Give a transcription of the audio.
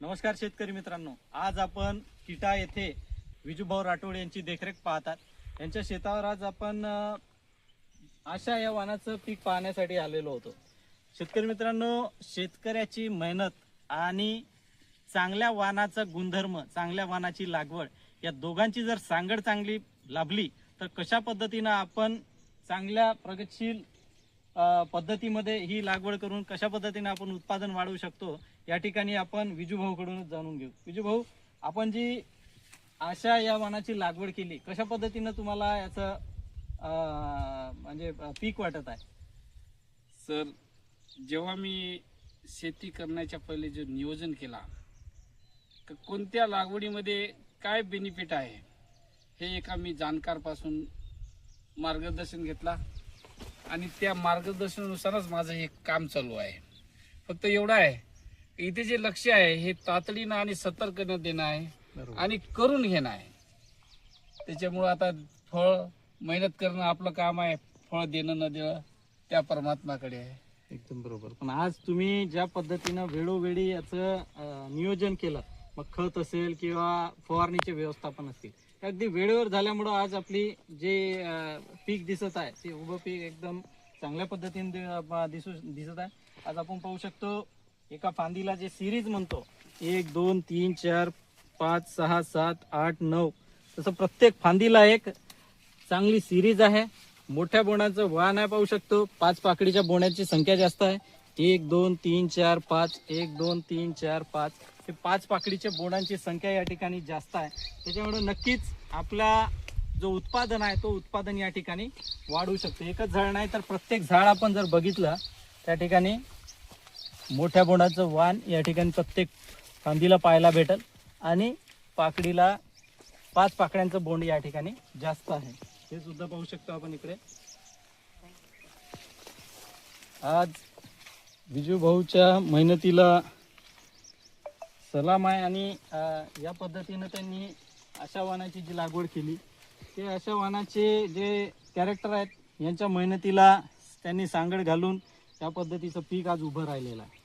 नमस्कार शेतकरी मित्रांनो. आज आपण किटा येथे विजूभाऊ राठोड यांची देखरेख पाहतात. यांच्या शेतावर आज आपण आशा या वानाचं पीक पाहण्यासाठी आलेलो होतो. शेतकरी मित्रांनो शेतकऱ्याची मेहनत आणि चांगल्या वाहनाचा गुणधर्म चांगल्या वानाची लागवड या दोघांची जर सांगड चांगली लाभली तर कशा पद्धतीनं आपण चांगल्या प्रगतशील पद्धतीमध्ये ही लागवड करून कशा पद्धतीने आपण उत्पादन वाढवू शकतो या ठिकाणी आपण विजूभाऊकडूनच जाणून घेऊ. विजूभाऊ आपण जी आशा या वाणाची लागवड केली कशा पद्धतीनं तुम्हाला याचं म्हणजे पीक वाटत आहे? सर जेव्हा मी शेती करण्याच्या पहिले जे नियोजन केला तर कोणत्या लागवडीमध्ये काय बेनिफिट आहे हे एका मी जाणकारपासून मार्गदर्शन घेतला. आणि त्या मार्गदर्शनानुसारच माझं हे काम चालू आहे. फक्त एवढं आहे इथे जे लक्ष आहे हे तातडीनं आणि सतर्कनं देणं आहे आणि करून घेणं आहे. त्याच्यामुळं आता फळ मेहनत करणं आपलं काम आहे फळ देणं न देणं त्या परमात्माकडे आहे. एकदम बरोबर. पण आज तुम्ही ज्या पद्धतीनं वेळोवेळी याचं नियोजन केलं मग खत असेल किंवा फवारणीचे व्यवस्थापन असतील. अगदी वेळेवर झाल्यामुळं आज आपली जे पीक दिसत आहे ते उभं पीक एकदम चांगल्या पद्धतीने दिसू दिसत आहे. आज आपण पाहू शकतो एका फांदीला जे सिरीज म्हणतो एक दोन तीन चार पाच सहा सात आठ नऊ तसं प्रत्येक फांदीला एक चांगली सिरीज आहे. मोठ्या बोणाचं वाहन आहे पाहू शकतो. पाच पाकडीच्या बोण्याची संख्या जास्त आहे. एक दोन तीन चार पाच एक दोन तीन चार पाच. हे पाच पाकडीच्या बोणांची संख्या या ठिकाणी जास्त आहे. त्याच्यामुळे नक्कीच आपला जो उत्पादन आहे तो उत्पादन या ठिकाणी वाढू शकतो. एकच झाड नाही तर प्रत्येक झाड आपण जर बघितलं त्या ठिकाणी मोठ्या बोंडाचं वाण या ठिकाणी प्रत्येक फांदीला पाहायला भेटल आणि पाकडीला पाच पाकड्यांचं बोंड या ठिकाणी जास्त आहे. हे सुद्धा पाहू शकतो आपण इकडे. आज विजू भाऊच्या मेहनतीला सलाम आहे आणि या पद्धतीनं त्यांनी अशा वाहनाची जी लागवड केली ते अशा वाहनाचे जे कॅरेक्टर आहेत यांच्या मेहनतीला त्यांनी सांगड घालून त्या पद्धतीचं पीक आज उभं राहिलेलं आहे.